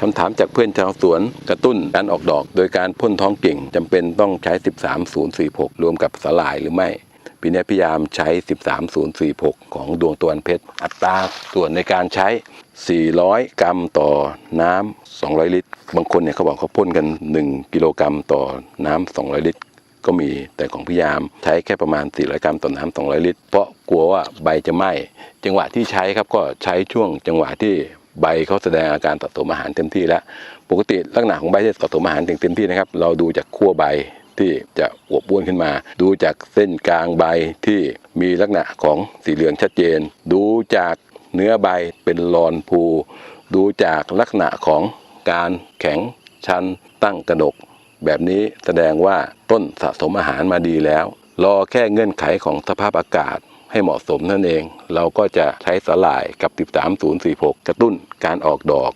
คำถามจากเพื่อนชาวสวนกระตุ้นการออกดอก โดยการพ่นท้องกิ่งจำเป็นต้องใช้ 13046 รวมกับสลายหรือไม่ปีนี้พยายามใช้ 13046 ของดวงตะวันเพชร อัตราส่วนในการใช้ 400 กรัมต่อน้ำ 200 ลิตร บางคนเนี่ยเขาบอกเขาพ่นกัน 1 กิโลกรัมต่อน้ำ 200 ลิตร ก็มี แต่ของพยายามใช้แค่ประมาณ 400 กรัมต่อน้ำ 200 ลิตร เพราะกลัวว่าใบจะไหม้ จังหวะที่ใช้ครับก็ใช้ช่วงจังหวะที่ ใบเขาแสดงอาการสะสมอาหารเต็มที่แล้ว ปกติลักษณะของใบที่สะสมอาหารเต็มที่นะครับ เราดูจากขั้วใบที่จะอวบอ้วนขึ้นมา ดูจากเส้นกลางใบที่มีลักษณะของสีเหลืองชัดเจน ดูจากเนื้อใบเป็นรอนภู ดูจากลักษณะของการแข็งชันตั้งกระดก แบบนี้แสดงว่าต้นสะสมอาหารมาดีแล้ว รอแค่เงื่อนไขของสภาพอากาศ ให้เหมาะสมนั่นเอง เราก็จะใช้สลายกับ 13046 กระตุ้นการออกดอก